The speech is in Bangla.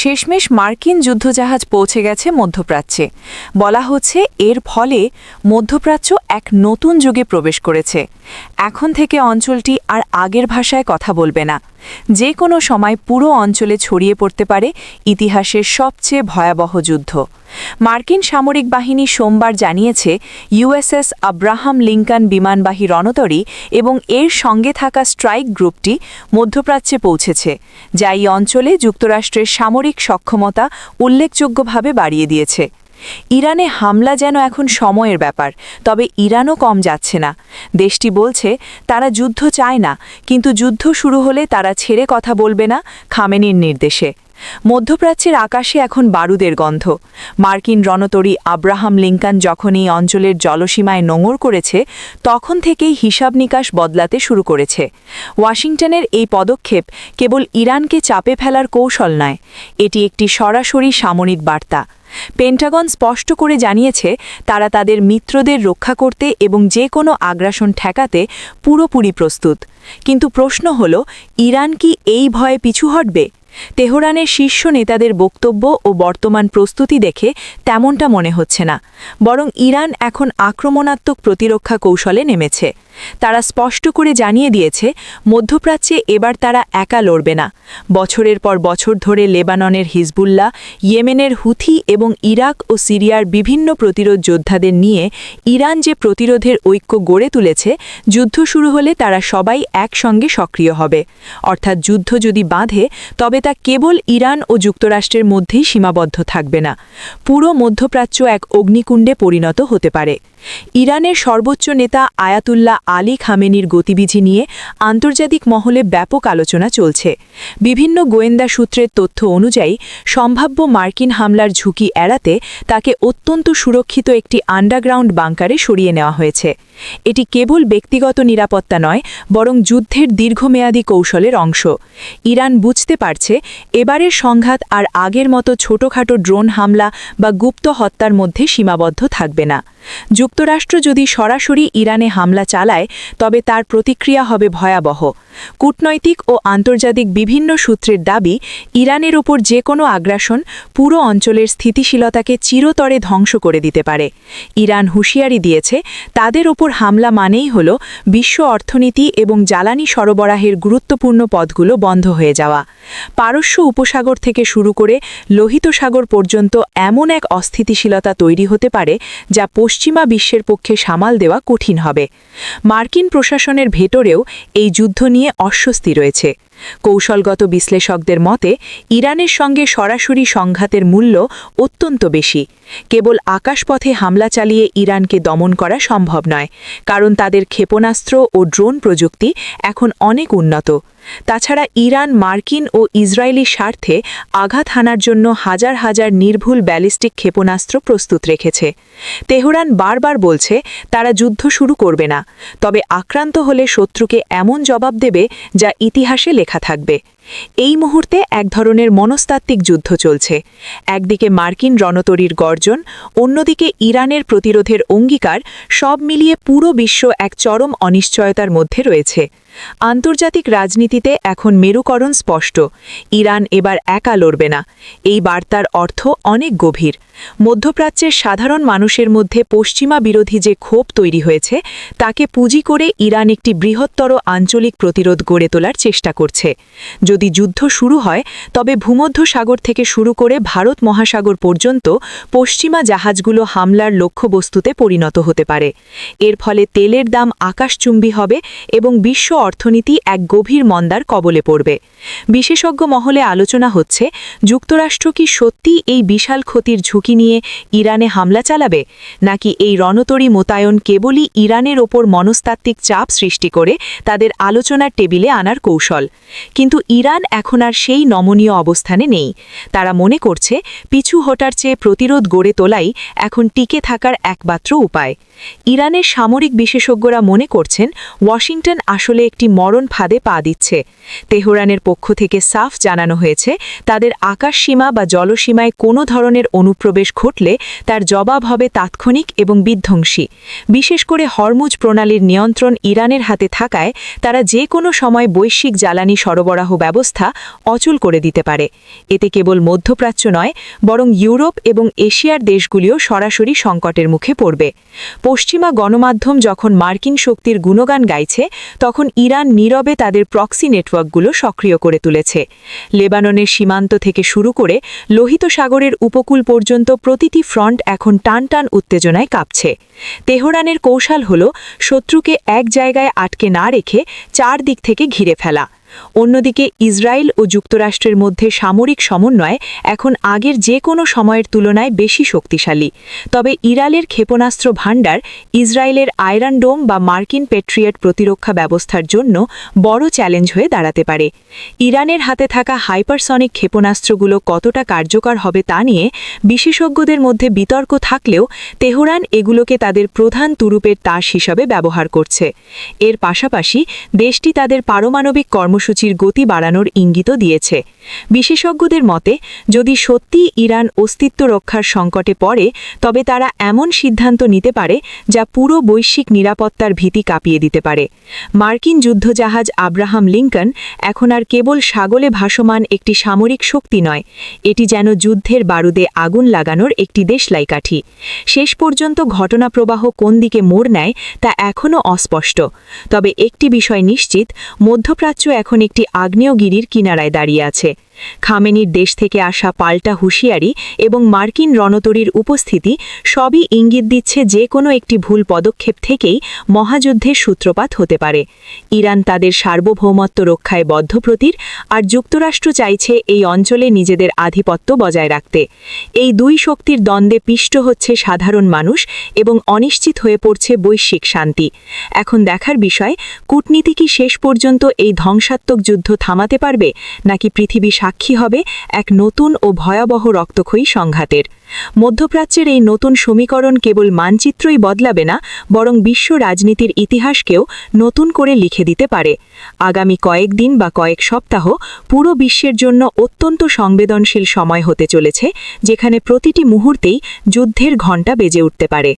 শেষমেশ মার্কিন যুদ্ধজাহাজ পৌঁছে গেছে মধ্যপ্রাচ্যে। বলা হচ্ছে এর ফলে মধ্যপ্রাচ্য এক নতুন যুগে প্রবেশ করেছে। এখন থেকে অঞ্চলটি আর আগের ভাষায় কথা বলবে না। যে কোনো সময় পুরো অঞ্চলে ছড়িয়ে পড়তে পারে ইতিহাসের সবচেয়ে ভয়াবহ যুদ্ধ। মার্কিন সামরিক বাহিনী সোমবার জানিয়েছে, ইউএসএস আব্রাহাম লিঙ্কন বিমানবাহী রণতরী এবং এর সঙ্গে থাকা স্ট্রাইক গ্রুপটি মধ্যপ্রাচ্যে পৌঁছেছে, যা এই অঞ্চলে যুক্তরাষ্ট্রের সামরিক সক্ষমতা উল্লেখযোগ্যভাবে বাড়িয়ে দিয়েছে। ইরানে হামলা যেন এখন সময়ের ব্যাপার, তবে ইরানও কম যাচ্ছে না। দেশটি বলছে, তারা যুদ্ধ চায় না, কিন্তু যুদ্ধ শুরু হলে তারা ছেড়ে কথা বলবে না, খামেনির নির্দেশে। মধ্যপ্রাচ্যের আকাশে এখন বারুদের গন্ধ। মার্কিন রণতরী আব্রাহাম লিঙ্কন যখন এই অঞ্চলের জলসীমায় নোঙর করেছে, তখন থেকেই হিসাব নিকাশ বদলাতে শুরু করেছে। ওয়াশিংটনের এই পদক্ষেপ কেবল ইরানকে চাপে ফেলার কৌশল নয়, এটি একটি সরাসরি সামরিক বার্তা। পেন্টাগন স্পষ্ট করে জানিয়েছে, তারা তাদের মিত্রদের রক্ষা করতে এবং যে কোনো আগ্রাসন ঠেকাতে পুরোপুরি প্রস্তুত। কিন্তু প্রশ্ন হল, ইরান কি এই ভয়ে পিছু হটবে? তেহরানের শীর্ষ নেতাদের বক্তব্য ও বর্তমান প্রস্তুতি দেখে তেমনটা মনে হচ্ছে না, বরং ইরান এখন আক্রমণাত্মক প্রতিরক্ষা কৌশলে নেমেছে। তারা স্পষ্ট করে জানিয়ে দিয়েছে, মধ্যপ্রাচ্যে এবার তারা একা লড়বে না। বছরের পর বছর ধরে লেবাননের হিজবুল্লাহ, ইয়েমেনের হুথি এবং ইরাক ও সিরিয়ার বিভিন্ন প্রতিরোধ যোদ্ধাদের নিয়ে ইরান যে প্রতিরোধের ঐক্য গড়ে তুলেছে, যুদ্ধ শুরু হলে তারা সবাই একসঙ্গে সক্রিয় হবে। অর্থাৎ যুদ্ধ যদি বাঁধে, তবে তা কেবল ইরান ও যুক্তরাষ্ট্রের মধ্যেই সীমাবদ্ধ থাকবে না। পুরো মধ্যপ্রাচ্য এক অগ্নিকুণ্ডে পরিণত হতে পারে। ইরানের সর্বোচ্চ নেতা আয়াতুল্লাহ আলী খামেনির গতিবিধি নিয়ে আন্তর্জাতিক মহলে ব্যাপক আলোচনা চলছে। বিভিন্ন গোয়েন্দা সূত্রের তথ্য অনুযায়ী, সম্ভাব্য মার্কিন হামলার ঝুঁকি এড়াতে তাকে অত্যন্ত সুরক্ষিত একটি আন্ডারগ্রাউন্ড বাংকারে সরিয়ে নেওয়া হয়েছে। এটি কেবল ব্যক্তিগত নিরাপত্তা নয়, বরং যুদ্ধের দীর্ঘমেয়াদী কৌশলের অংশ। ইরান বুঝতে পারছে, এবারের সংঘাত আর আগের মতো ছোটখাটো ড্রোন হামলা বা গুপ্ত হত্যার মধ্যে সীমাবদ্ধ থাকবে না। যুক্তরাষ্ট্র যদি সরাসরি ইরানে হামলা চালায় তবে তার প্রতিক্রিয়া হবে ভয়াবহ। কূটনৈতিক ও আন্তর্জাতিক বিভিন্ন সূত্রের দাবি, ইরানের ওপর যে কোনো আগ্রাসন পুরো অঞ্চলের স্থিতিশীলতাকে চিরতরে ধ্বংস করে দিতে পারে। ইরান হুঁশিয়ারি দিয়েছে, তাদের ওপর হামলা মানেই হল বিশ্ব অর্থনীতি এবং জ্বালানি সরবরাহের গুরুত্বপূর্ণ পথগুলো বন্ধ হয়ে যাওয়া। পারস্য উপসাগর থেকে শুরু করে লোহিত সাগর পর্যন্ত এমন এক অস্থিতিশীলতা তৈরি হতে পারে, যা পশ্চিমা বিশ্বের পক্ষে সামাল দেওয়া কঠিন হবে। মার্কিন প্রশাসনের ভেতরেও এই যুদ্ধ নিয়ে অস্বস্তি রয়েছে। কৌশলগত বিশ্লেষকদের মতে, ইরানের সঙ্গে সরাসরি সংঘাতের মূল্য অত্যন্ত বেশি। কেবল আকাশপথে হামলা চালিয়ে ইরানকে দমন করা সম্ভব নয়, কারণ তাদের ক্ষেপণাস্ত্র ও ড্রোন প্রযুক্তি এখন অনেক উন্নত। তাছাড়া ইরান, মার্কিন ও ইসরায়েলি স্বার্থে আঘাত হানার জন্য হাজার হাজার নির্ভুল ব্যালিস্টিক ক্ষেপণাস্ত্র প্রস্তুত রেখেছে। তেহরান বারবার বলছে, তারা যুদ্ধ শুরু করবে না, তবে আক্রান্ত হলে শত্রুকে এমন জবাব দেবে যা ইতিহাসে লেখা থাকবে। এই মুহূর্তে এক ধরনের মনস্তাত্ত্বিক যুদ্ধ চলছে। একদিকে মার্কিন রণতরীর গর্জন, অন্যদিকে ইরানের প্রতিরোধের অঙ্গীকার সব মিলিয়ে পুরো বিশ্ব এক চরম অনিশ্চয়তার মধ্যে রয়েছে। আন্তর্জাতিক রাজনীতিতে এখন মেরুকরণ স্পষ্ট। ইরান এবার একা লড়বে না। এই বার্তার অর্থ অনেক গভীর। মধ্যপ্রাচ্যের সাধারণ মানুষের মধ্যে পশ্চিমা বিরোধী যে ক্ষোভ তৈরি হয়েছে, তাকে পুঁজি করে ইরান একটি বৃহত্তর আঞ্চলিক প্রতিরোধ গড়ে তোলার চেষ্টা করছে। যদি যুদ্ধ শুরু হয়, তবে ভূমধ্য সাগর থেকে শুরু করে ভারত মহাসাগর পর্যন্ত পশ্চিমা জাহাজগুলো হামলার লক্ষ্যবস্তুতে পরিণত হতে পারে। এর ফলে তেলের দাম আকাশচুম্বী হবে এবং বিশ্ব অর্থনীতি এক গভীর মন্দার কবলে পড়বে। বিশেষজ্ঞ মহলে আলোচনা হচ্ছে, যুক্তরাষ্ট্র কি সত্যি এই বিশাল ক্ষতির ঝুঁকি নিয়ে ইরানে হামলা চালাবে? নাকি এই রণতরী মোতায়ন কেবলই ইরানের ওপর মনস্তাত্ত্বিক চাপ সৃষ্টি করে তাদের আলোচনার টেবিলে আনার কৌশল? কিন্তু ইরান এখন আর সেই নমনীয় অবস্থানে নেই। তারা মনে করছে পিছু হটার চেয়ে প্রতিরোধ গড়ে তোলাই এখন টিকে থাকার একমাত্র উপায়। ইরানের সামরিক বিশেষজ্ঞরা মনে করছেন ওয়াশিংটন আসলে একটি মরণ ফাঁদে পা দিচ্ছে। তেহরানের পক্ষ থেকে সাফ জানানো হয়েছে, তাদের আকাশসীমা বা জলসীমায় কোনো ধরনের অনুপ্রবেশ অনুপ্রবেশ ঘটলে তার জবাব হবে তাৎক্ষণিক এবং বিধ্বংসী। বিশেষ করে হরমুজ প্রণালীর নিয়ন্ত্রণ ইরানের হাতে থাকায় তারা যে কোনো সময় বৈশ্বিক জ্বালানি সরবরাহ ব্যবস্থা অচল করে দিতে পারে। এতে কেবল মধ্যপ্রাচ্য নয়, বরং ইউরোপ এবং এশিয়ার দেশগুলিও সরাসরি সংকটের মুখে পড়বে। পশ্চিমা গণমাধ্যম যখন মার্কিন শক্তির গুণগান গাইছে, তখন ইরান নীরবে তাদের প্রক্সি নেটওয়ার্কগুলো সক্রিয় করে তুলেছে। লেবাননের সীমান্ত থেকে শুরু করে লোহিত সাগরের উপকূল পর্যন্ত প্রতিটি ফ্রন্ট এখন টান টান উত্তেজনায় কাঁপছে। তেহরানের কৌশল হল শত্রুকে এক জায়গায় আটকে না রেখে চার দিক থেকে ঘিরে ফেলা। অন্যদিকে ইসরায়েল ও যুক্তরাষ্ট্রের মধ্যে সামরিক সমন্বয় এখন আগের যে কোনো সময়ের তুলনায় বেশি শক্তিশালী। তবে ইরালের ক্ষেপণাস্ত্র ভাণ্ডার, ইসরায়েলের আয়রন ডোম বা মার্কিন পেট্রিয়ট প্রতিরক্ষা ব্যবস্থার জন্য বড় চ্যালেঞ্জ হয়ে দাঁড়াতে পারে। ইরানের হাতে থাকা হাইপারসনিক ক্ষেপণাস্ত্রগুলো কতটা কার্যকর হবে তা নিয়ে বিশেষজ্ঞদের মধ্যে বিতর্ক থাকলেও তেহরান এগুলোকে তাদের প্রধান তুরুপের তাস হিসাবে ব্যবহার করছে। এর পাশাপাশি দেশটি তাদের পারমাণবিক কর্মসূচির গতি বাড়ানোর ইঙ্গিতও দিয়েছে। বিশেষজ্ঞদের মতে, যদি সত্যি ইরান অস্তিত্ব রক্ষার সংকটে পড়ে, তবে তারা এমন সিদ্ধান্ত নিতে পারে যা পুরো বৈশ্বিক নিরাপত্তার ভীতি কাঁপিয়ে দিতে পারে। মার্কিন যুদ্ধজাহাজ আব্রাহাম লিঙ্কন এখন আর কেবল সাগলে ভাসমান একটি সামরিক শক্তি নয়, এটি যেন যুদ্ধের বারুদে আগুন লাগানোর একটি দেশলাই কাঠি শেষ পর্যন্ত ঘটনা প্রবাহ কোন দিকে মোড় নেয় তা এখনও অস্পষ্ট। তবে একটি বিষয় নিশ্চিত, মধ্যপ্রাচ্য এখন একটি আগ্নেয়গিরির কিনারায় দাঁড়িয়ে আছে। খামেনির দেশ থেকে আসা পাল্টা হুঁশিয়ারি এবং মার্কিন রণতরীর উপস্থিতি সবই ইঙ্গিত দিচ্ছে যে কোনো একটি ভুল পদক্ষেপ থেকেই মহাযুদ্ধের সূত্রপাত হতে পারে। ইরান তাদের সার্বভৌমত্ব রক্ষায় বদ্ধপ্রতির আর যুক্তরাষ্ট্র চাইছে এই অঞ্চলে নিজেদের আধিপত্য বজায় রাখতে। এই দুই শক্তির দ্বন্দ্বে পিষ্ট হচ্ছে সাধারণ মানুষ এবং অনিশ্চিত হয়ে পড়ছে বৈশ্বিক শান্তি। এখন দেখার বিষয়, কূটনীতি কি শেষ পর্যন্ত এই ধ্বংসাত্মক যুদ্ধ থামাতে পারবে, নাকি পৃথিবী সাক্ষী হবে এক নতুন ও ভয়াবহ রক্তক্ষয়ী সংঘাতের। মধ্যপ্রাচ্যের এই নতুন সমীকরণ কেবল মানচিত্রই বদলাবে না, বরং বিশ্ব রাজনীতির ইতিহাসকেও নতুন করে লিখে দিতে পারে। আগামী কয়েকদিন বা কয়েক সপ্তাহ পুরো বিশ্বের জন্য অত্যন্ত সংবেদনশীল সময় হতে চলেছে, যেখানে প্রতিটি মুহূর্তেই যুদ্ধের ঘণ্টা বেজে উঠতে পারে।